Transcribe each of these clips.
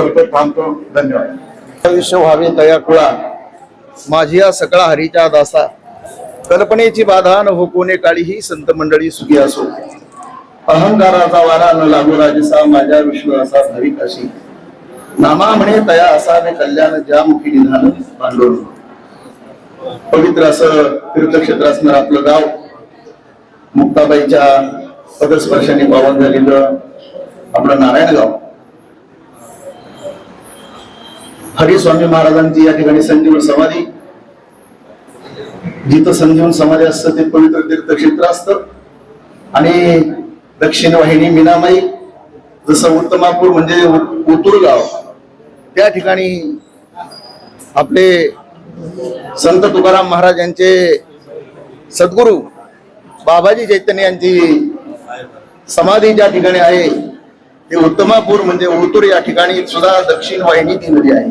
थांबतो. धन्यवाद. विश्व व्हावे तया कुळा माझी या सकळा हरीच्या दासा. कल्पनेची बाधा न होकोने काळी ही संत मंडळी सुखी असो. अहंकाराचा वारा न लागू राजसा माझ्या विश्वासा भावी काशी. नामा म्हणे तया असावे कल्याण ज्या मुखी निधान भांडोर पवित्र असं तीर्थक्षेत्र असणार आपलं गाव. मुक्ताबाईच्या पदस्पर्शाने पावन झालेलं आपलं नारायण हरिस्वामी महाराजांची या ठिकाणी संजीवन समाधी. जिथं संजीवन समाधी असतं ते पवित्र तीर्थक्षेत्र असतं. आणि दक्षिण वाहिनी मीनामाई जसं उत्तमापूर म्हणजे उतुरगाव गाव त्या ठिकाणी आपले संत तुकाराम महाराज यांचे सद्गुरू बाबाजी चैतन्य यांची समाधी ज्या ठिकाणी आहे ते उत्तमापूर म्हणजे उतूर या ठिकाणी सुद्धा दक्षिण वाहिनी ती नदी आहे.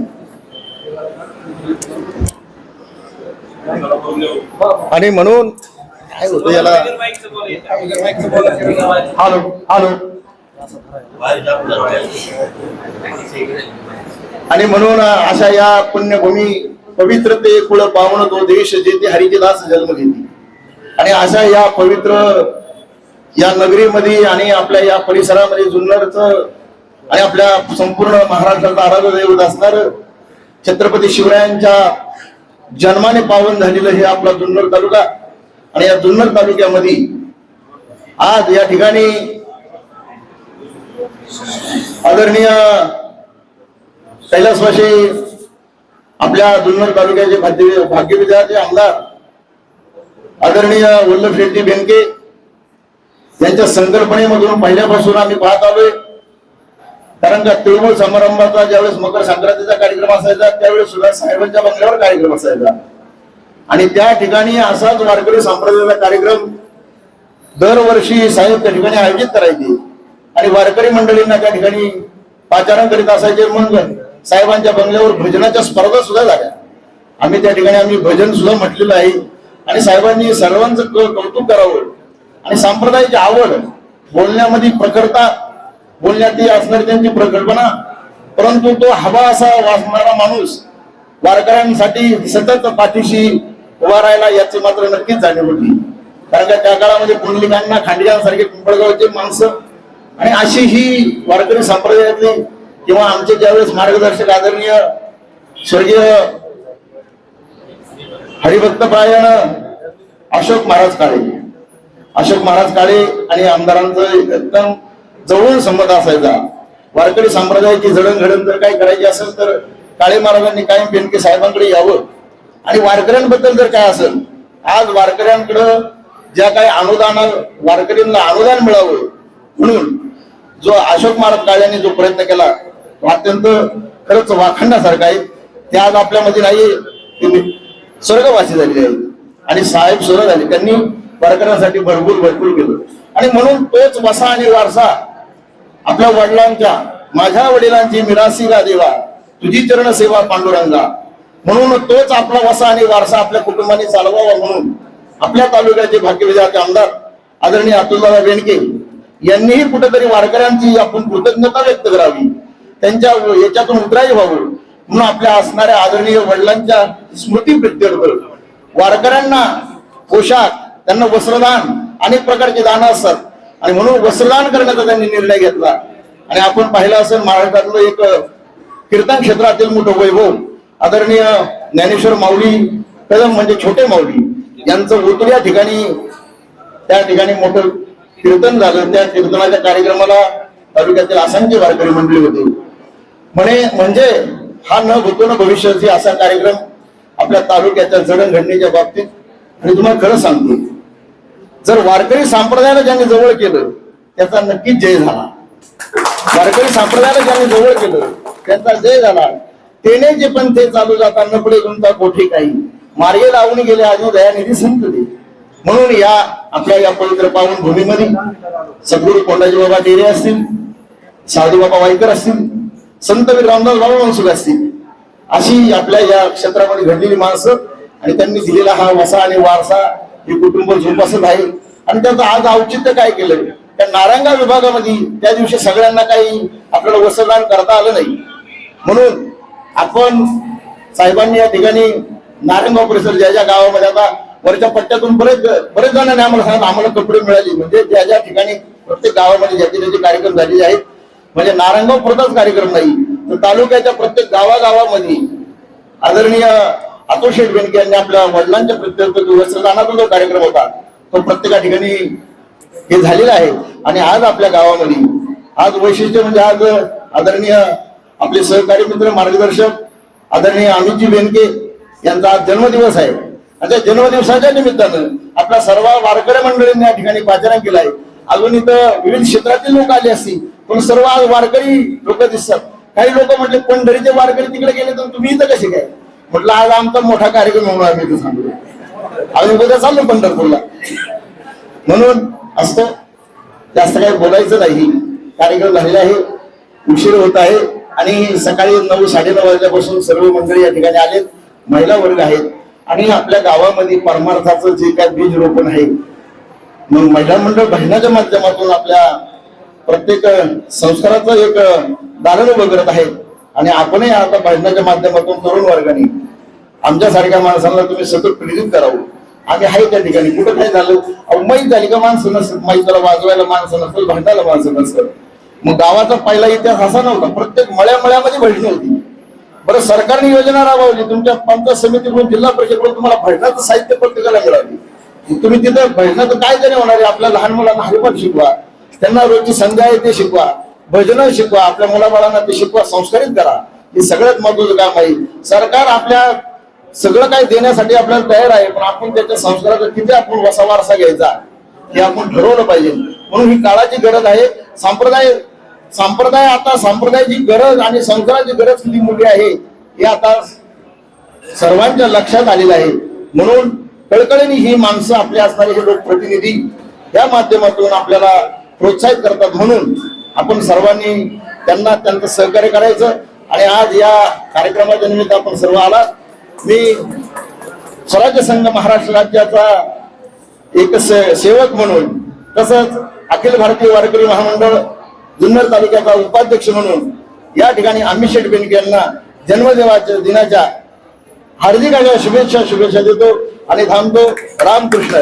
आणि म्हणून काय होतं याला? Hello hello. आणि म्हणून अशा या पुण्यभूमी पवित्रते कुळ पावन तो देश जेथे हरिचे दास जन्म घेते. आणि अशा या पवित्र या नगरीमध्ये आणि आपल्या या परिसरामध्ये जुन्नरच आणि आपल्या संपूर्ण महाराष्ट्राचा आराध्य दैवत असणार छत्रपती शिवरायांच्या जन्माने पावन झालेलं हे आपला जुन्नर तालुका. आणि या जुन्नर तालुक्यामध्ये आज या ठिकाणी आदरणीय कैलासवाशी आपल्या जुन्नर तालुक्याचे भाग्य भाग्यविद्याचे आमदार आदरणीय वल्लभ शेट्टी भेंके यांच्या संकल्पनेमधून पहिल्यापासून आम्ही पाहत आलोय. कारण का तृणमूल समारंभाचा ज्यावेळेस मकर संक्रांतीचा कार्यक्रम असायचा त्यावेळेस सुद्धा साहेबांच्या बंगल्यावर कार्यक्रम असायचा. आणि त्या ठिकाणी असाच वारकरी संप्रदायाचा कार्यक्रम दरवर्षी साहेब त्या ठिकाणी आयोजित करायचे. आणि वारकरी मंडळींना त्या ठिकाणी पाचारण करीत असायचे. म्हणून साहेबांच्या बंगल्यावर भजनाच्या स्पर्धा सुद्धा झाल्या. आम्ही त्या ठिकाणी आम्ही भजन सुद्धा म्हटलेलं आहे. आणि साहेबांनी सर्वांचं कौतुक करावं. आणि संप्रदायाची आवड बोलण्यामध्ये प्रखरता बोलण्यात असणारी त्यांची प्रकल्पना. परंतु तो हवा असा वाचणारा माणूस वारकऱ्यांसाठी सतत पाठीशी उभा राहिला याची मात्र नक्कीच जाणीव होती. कारण का त्या काळामध्ये पुंडलिकांना खांडग्यांसारखे पिंपळगावचे माणसं आणि अशी ही वारकरी संप्रदायातली किंवा आमचे ज्यावेळेस मार्गदर्शक आदरणीय स्वर्गीय हरिभक्तपरायण अशोक महाराज काळे. अशोक महाराज काळे आणि आमदारांचं एकदम जवळून संबंध असायचा. वारकरी संप्रदायाची जडणघडण जर काही करायची असेल तर काळे महाराजांनी कायम बेनके साहेबांकडे यावं. आणि वारकऱ्यांबद्दल जर काय असेल आज वारकऱ्यांकडं ज्या काही अनुदान वारकरींना अनुदान मिळावं म्हणून जो अशोक महाराज काळ्यांनी जो प्रयत्न केला तो अत्यंत खरंच वाखंडासारखा आहे. ते आज आपल्यामध्ये नाही स्वर्गवासी झालेले आहेत. आणि साहेब सुद्धा झाले त्यांनी वारकऱ्यांसाठी भरपूर भरपूर केलं. आणि म्हणून तोच वसा आणि वारसा आपल्या वडिलांच्या माझ्या वडिलांची मिरासी गा देवा तुझी चरण सेवा पांडुरंगा. म्हणून तोच आपला वसा आणि वारसा आपल्या कुटुंबाने चालवावा म्हणून आपल्या तालुक्याचे भाग्यविधाते आमदार आदरणीय अतुलदादा बेनके यांनीही कुठेतरी वारकऱ्यांची आपण कृतज्ञता व्यक्त करावी. त्यांच्या याच्यातून उतराई व्हावं म्हणून आपल्या असणाऱ्या आदरणीय वडिलांच्या स्मृती प्रत्यर्थ. वारकऱ्यांना पोशाख त्यांना वस्त्रदान अनेक प्रकारचे दानं असतात. आणि म्हणून वस्त्रदान करण्याचा त्यांनी निर्णय घेतला. आणि आपण पाहिलं असेल महाराष्ट्रातलं एक कीर्तन क्षेत्रातील मोठं वैभव. आदरणीय ज्ञानेश्वर माऊली कदम म्हणजे छोटे माऊली यांचं ओतूर या ठिकाणी त्या ठिकाणी मोठं कीर्तन झालं. त्या कीर्तनाच्या कार्यक्रमाला तालुक्यातील असंख्य वारकरी मंडळी होते. म्हणे म्हणजे हा न होतो न भविष्याची असा कार्यक्रम आपल्या तालुक्याच्या जडणघडणीच्या बाबतीत. आणि तुम्हाला खरं सांगतो जर वारकरी संप्रदायाला ज्यांनी जवळ केलं त्याचा नक्कीच जय झाला. वारकरी संप्रदायाला ज्यांनी जवळ केलं त्यांचा जय झाला. तेने जे पण ते चालू जाता न पुढे गुंता कोठे काही. मार्गे लावून गेले अजून दयानिधी संत दे म्हणून या आपल्या या पवित्र पावन भूमीमध्ये सद्गुरू कोंडाजी बाबा डेरे असतील साधू बाबा वाईकर असतील संत वीर रामदास बाबा मनसुख असतील अशी आपल्या या क्षेत्रामध्ये घडलेली माणसं आणि त्यांनी दिलेला हा वसा आणि वारसा हे कुटुंब जोपासत आहे. आणि त्याचं आज औचित्य काय केलं त्या नारायणगाव विभागामध्ये त्या दिवशी सगळ्यांना काही आपल्याला वस्त्रदान करता आलं नाही. म्हणून आपण साहेबांनी या ठिकाणी नारायणगाव परिसर ज्या ज्या गावामध्ये आता वरच्या पट्ट्यातून बरेच बरेच जणांनी आम्हाला सांगितलं आम्हाला कपडे मिळाले. म्हणजे ज्या ज्या ठिकाणी प्रत्येक गावामध्ये ज्याचे ज्याचे कार्यक्रम झालेले आहेत. म्हणजे नारायणगाव पुरताच कार्यक्रम नाही. तर तालुक्याच्या प्रत्येक गावागावामध्ये आदरणीय अतुल शेठ बेनके यांनी आपल्या वडिलांच्या प्रत्यर्थ वस्त्रदानाचा जो कार्यक्रम होता तो प्रत्येका ठिकाणी हे झालेलं आहे. आणि आज आपल्या गावामध्ये आज वैशिष्ट्य म्हणजे आज आदरणीय आपले सहकारी मित्र मार्गदर्शक आदरणीय अमितजी बेनके यांचा आज जन्मदिवस आहे. आणि त्या जन्मदिवसाच्या निमित्तानं आपल्या सर्व वारकरी मंडळींनी या ठिकाणी पाचारण केलं आहे. अजून इथं विविध क्षेत्रातील लोक आले असतील पण सर्व आज वारकरी लोक दिसतात. काही लोक म्हटले पंढरीचे वारकरी तिकडे गेले तर तुम्ही इथं कसे काय? म्हटलं आज आमचा मोठा कार्यक्रम होणार आम्ही इथं सांगतो. आम्ही उद्या चाललो पंढरपूरला. म्हणून असतं जास्त काही बोलायचं नाही. कार्यक्रम झालेला आहे उशीर होत आहे आणि सकाळी नऊ साडेनऊ वाजल्यापासून सर्व मंडळी या ठिकाणी आलेत महिला वर्ग आहेत आणि आपल्या गावामध्ये परमार्थाचं जे काय बीज रोपण आहे मग महिला मंडळ बहिणाच्या माध्यमातून आपल्या प्रत्येक संस्काराचं एक दालन उभं करत आहेत आणि आपणही आता भाषणाच्या माध्यमातून तरुण वर्गाने आमच्यासारख्या माणसांना तुम्ही सतत प्रेरित करावं. आम्ही आहे त्या ठिकाणी. कुठं काय झालं? अहो माहीत झाली का माणसं नसत माहीत वाजवायला माणसं नसतं भांडायला माणसं नसतं मग गावाचा पहिला इतिहास असा नव्हता. प्रत्येक मळ्या मळ्यामध्ये भजनी होती. बरं सरकारने योजना राबवली. तुमच्या पंचायत समितीकडून जिल्हा परिषदकडून तुम्हाला भजनाचं साहित्य प्रत्येकाला मिळाली. तुम्ही तिथं भजनाचं काय तरी होणार आहे? आपल्या लहान मुलांना हरिपाठ शिकवा. त्यांना रोजची संध्या आहे ते शिकवा. भजन शिकवा आपल्या मुलाबाळांना ते शिकवा संस्कारित करा. हे सगळ्यात महत्वाचं काम आहे. सरकार आपल्या सगळं काही देण्यासाठी आपल्याला तयार आहे पण आपण त्याच्या संस्काराचा किती आपण वसा वारसा घ्यायचा हे आपण ठरवलं पाहिजे. म्हणून ही काळाची गरज आहे. संप्रदाय संप्रदाय आता संप्रदायाची गरज आणि संस्काराची गरज किती मोठी आहे हे आता सर्वांच्या लक्षात आलेलं आहे. म्हणून कळकळीने ही माणसं आपले असणारे हे लोकप्रतिनिधी या माध्यमातून आपल्याला प्रोत्साहित करतात. म्हणून आपण सर्वांनी त्यांना त्यांचं सहकार्य करायचं आणि आज या कार्यक्रमाच्या निमित्त आपण सर्व आलात. मी स्वराज्य संघ महाराष्ट्र राज्याचा एक से- सेवक म्हणून तसंच अखिल भारतीय वारकरी महामंडळ जुन्नर तालुक्याचा उपाध्यक्ष म्हणून या ठिकाणी आम्ही शेठ बेनके यांना जन्मदेवाच्या दिनाच्या हार्दिक शुभेच्छा शुभेच्छा देतो आणि थांबतो रामकृष्ण.